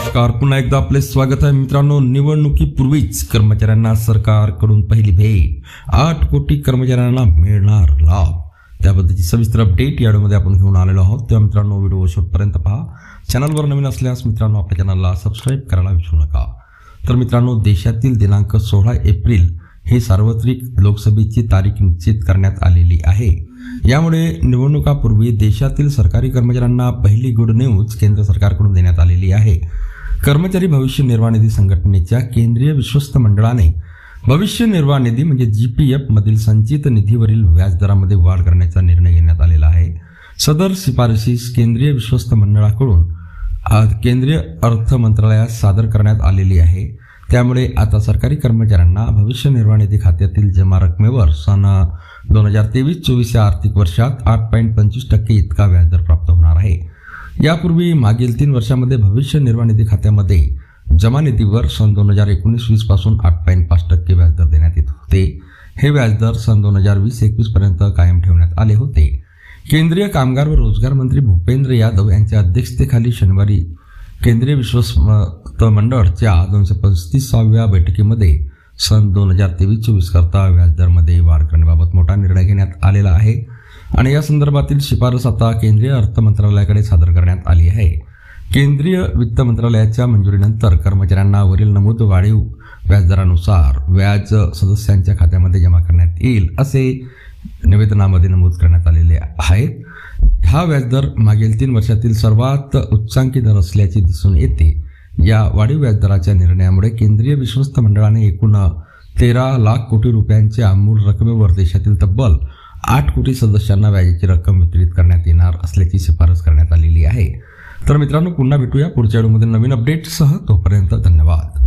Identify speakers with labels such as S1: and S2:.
S1: नमस्कार. पुन्हा एकदा आपले स्वागत आहे मित्रांनो. निवडणुकीपूर्वीच कर्मचाऱ्यांना सरकारकडून पहिली भेट. आठ कोटी कर्मचाऱ्यांना मिळणार लाभ. त्याबद्दलची सविस्तर अपडेट या व्हिडिओमध्ये आपण घेऊन आलेलो आहोत. तेव्हा मित्रांनो व्हिडिओ शेवटपर्यंत पहा. चॅनलवर नवीन असल्यास मित्रांनो आपल्या चॅनलला सबस्क्राईब करायला विसरू नका. तर मित्रांनो देशातील दिनांक सोळा एप्रिल ही सार्वत्रिक लोकसभेची तारीख निश्चित करण्यात आलेली आहे. यामुळे निवडणुकापूर्वी देशातील सरकारी कर्मचाऱ्यांना पहिली गुड न्यूज केंद्र सरकारकडून देण्यात आलेली आहे. कर्मचारी भविष्य निर्वाह निधी संघटनेच्या केंद्रीय विश्वस्त मंडळाने भविष्य निर्वाह निधी म्हणजे जी पी एफ मधील संचित निधीवरील व्याजदरामध्ये वाढ करण्याचा निर्णय घेण्यात आलेला आहे. सदर शिफारशीस केंद्रीय विश्वस्त मंडळाकडून केंद्रीय अर्थ मंत्रालयात सादर करण्यात आलेली आहे. त्यामुळे आता सरकारी कर्मचाऱ्यांना भविष्य निर्वाह निधी खात्यातील जमा रकमेवर सन दोन हजार तेवीस चोवीस या आर्थिक वर्षात आठ पॉईंट पंचवीस टक्के इतका व्याजदर प्राप्त होणार आहे. यापूर्वी मागील तीन वर्षामध्ये भविष्य निर्वाह निधी खात्यामध्ये जमा निधीवर सन दोन हजार एकोणीस वीसपासून आठ पॉईंट पाच टक्के व्याजदर देण्यात येत होते. हे व्याजदर सन दोन हजार वीस एकवीस पर्यंत कायम ठेवण्यात आले होते. केंद्रीय कामगार व रोजगार मंत्री भूपेंद्र यादव यांच्या अध्यक्षतेखाली शनिवारी केंद्रीय विश्वस्त मंडळच्या दोनशे पस्तीसाव्या बैठकीमध्ये सन दोन हजार तेवीस चोवीस करता व्याजदरमध्ये वाढ करण्याबाबत मोठा निर्णय घेण्यात आलेला आहे. आणि या संदर्भातील शिफारस आता केंद्रीय अर्थ मंत्रालयाकडे सादर करण्यात आली आहे. केंद्रीय वित्त मंत्रालयाच्या मंजुरीनंतर कर्मचाऱ्यांना वरील नमूद वाढीव व्याजदरानुसार व्याज सदस्यांच्या खात्यामध्ये जमा करण्यात येईल असे निवेदनामध्ये नमूद करण्यात आलेले आहेत हा व्याजदर मागील तीन वर्षातील सर्वात उच्चांकी दर असल्याचे दिसून येते. या वाढीव व्याजदराच्या निर्णयामुळे केंद्रीय विश्वस्त मंडळाने एकूण तेरा लाख कोटी रुपयांच्या मूळ रकमेवर देशातील तब्बल आठ कोटी सदस्यांना व्याजाची रक्कम वितरित करण्यात येणार असल्याची शिफारस करण्यात आलेली आहे. तर मित्रांनो पुन्हा भेटूया पुढच्या व्हिडिओमध्ये नवीन अपडेटसह तोपर्यंत धन्यवाद.